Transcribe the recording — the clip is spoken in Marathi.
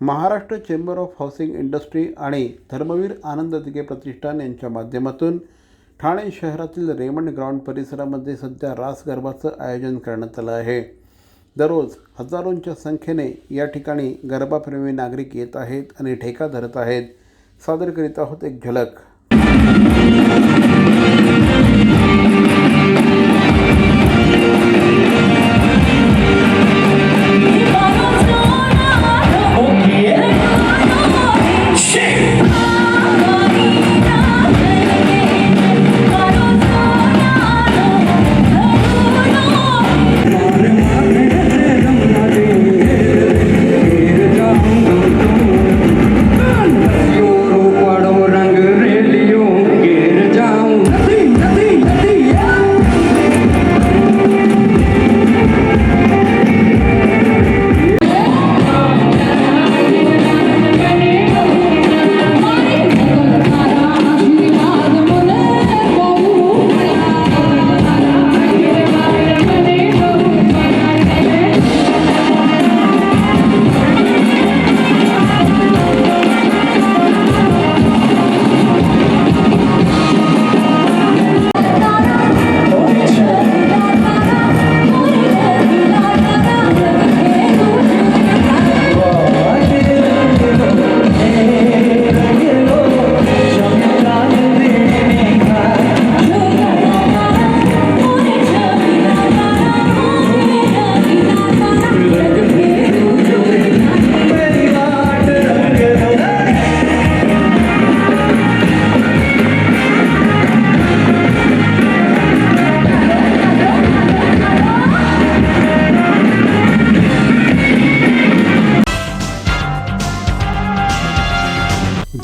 Maharashtra chamber of housing industry आणि धर्मवीर आनंद दिगे प्रतिष्ठान यांच्या माध्यमातून ठाणे शहरातील रेमंड ग्राउंड परिसरामध्ये सध्या रास गरबाचं आयोजन करण्यात आलं आहे. दररोज हजारोंच्या संख्येने या ठिकाणी गरबाप्रेमी नागरिक येत आहेत आणि ठेका धरत आहेत. सादर करीत आहोत एक झलक.